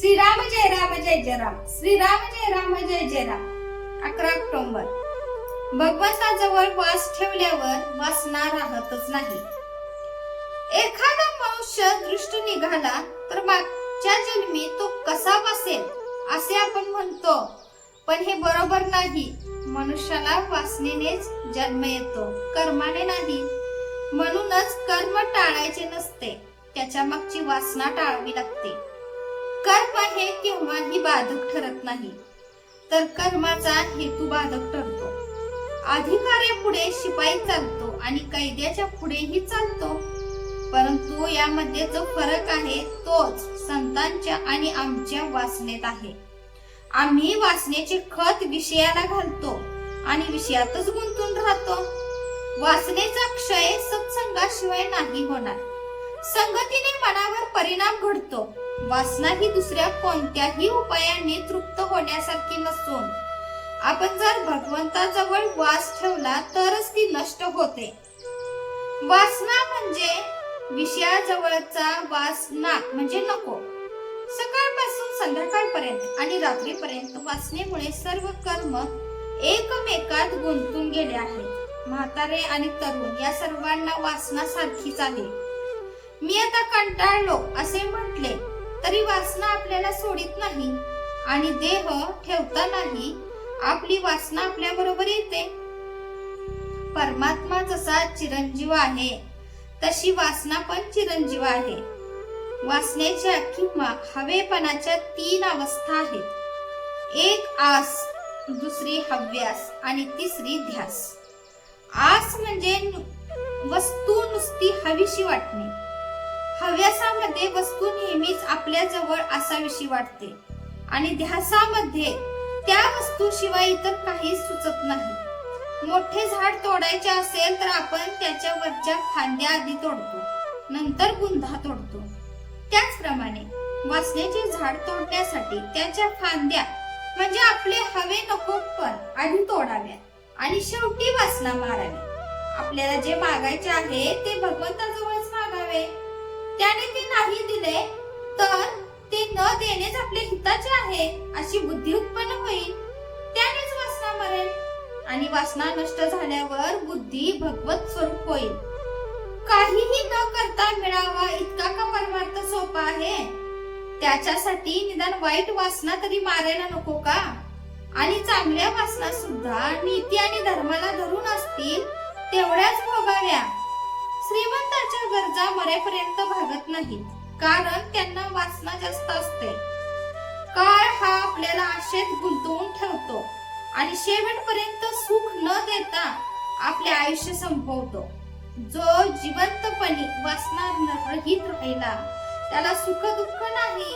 श्रीराम जय राम जय जय राम. श्रीराम जय राम जय जय राम. अकरा ऑक्टोबर. भगवंताजवळ वास ठेवल्यावर वासना राहतच नाही. एखादा मनुष्य दृष्ट निघाला तर मागच्या जन्मी तो कसा बसेल असे आपण म्हणतो. पण हे बरोबर नाही. मनुष्याला वासनेनेच जन्म येतो कर्माने नाही. म्हणूनच कर्म टाळायचे नसते. त्याच्या मागची वासना टाळावी लागते. हे केव्हाही बाधक ठरत नाही. तर कर्माचा हेतू बाधक ठरतो. अधिकाऱ्यापुढे शिपाई चालतो आणि कैद्याच्या पुढेही चालतो. परंतु यामध्ये जो फरक आहे तोच संतांच्या आणि आमच्या वासनेत आहे. आम्ही वासनेचे खत विषयाला घालतो आणि विषयातच गुंतून राहतो. वासनेचा क्षय सत्संगाशिवाय नाही होणार. संगतीने मनावर परिणाम घडतो. वासना ही दुसऱ्या कोणत्याही उपायाने तृप्त होण्यासारखी नसून आपण जर भगवंताजवळ वास ठेवला तरच ती नष्ट होते. वासना म्हणजे विषयाजवळचा वासना म्हणजे नको. सकाळपासून संध्याकाळपर्यंत आणि रात्रीपर्यंत वासनेमुळे सर्व कर्म एकमेकात गुंतून गेले आहेत. म्हातारे आणि तरुण या सर्वांना वासना सारखीच आहे. मी आता कंटाळलो असे म्हटले. तरी वासना आपल्याला सोडित नाही आणि देह ठेवतानाही आपली वासना आपल्या बरोबर येते. परमात्मा जसा चिरंजीव आहे तशी वासना पण चिरंजीव आहे. वासनेच्या किंवा हवेपणाच्या तीन अवस्था आहेत. एक आस दुसरी हव्यास आणि तिसरी ध्यास. आस म्हणजे नु- वस्तू नुसती हवीशी वाटणे. हव्यासामध्ये वस्तू नेहमीच आपल्या जवळ असावीशी वाटते. आणि ध्यासामध्ये त्या वस्तूशिवाय इतर काही सुचत नाही. मोठे झाड तोडायचे असेल तर आपण त्याच्या वरच्या फांद्या आधी तोडतो नंतर गुंधा तोडतो. त्याचप्रमाणे वासनेचे झाड तोडण्यासाठी त्याच्या फांद्या म्हणजे आपले हवे नको पण आधी तोडाव्या आणि शेवटी वासना मारावी. आपल्याला जे मागायचे आहे ते भगवंताजवळच मागावे. त्याने ते नाही दिले तर ते न देणेच आपल्या हिताचे आहे अशी बुद्धी उत्पन्न होईल. त्यानेच वासना मरेल. आणि वासना नष्ट झाल्यावर बुद्धी भगवत स्वरूप होईल. काहीही न करता मिळावा इतका का परमार्थ सोपा आहे? त्याच्यासाठी निदान वाईट वासना तरी मारायला नको का? आणि चांगल्या वासना सुद्धा नीती आणि धर्माला धरून असतील तेवढ्याच भोगाव्या. श्रीमंताच्या गरजा मरेपर्यंत भागत नाहीत कारण त्यांना वासना जास्त असते. काळ हा आपल्याला आशेत गुंतवून ठेवतो आणि शेवटपर्यंत सुख न देता आपले आयुष्य संपवतो. जो जिवंतपणे वासना रहित राहिला त्याला सुख दुःख नाही.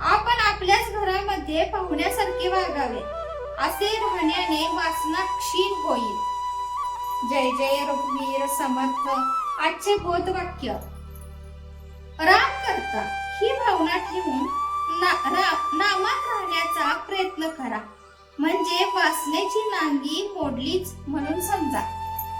आपण आपल्याच घरामध्ये पाहुण्यासारखे वागावे असे राहण्याने वासना क्षीण होईल. जय जय रघुवीर समर्थ. आजचे बोध वाक्य राम करता ही भावना ठेवून ना, रा- नामात राहण्याचा प्रयत्न करा. म्हणजे वासनेची नांगी मोडलीच म्हणून समजा.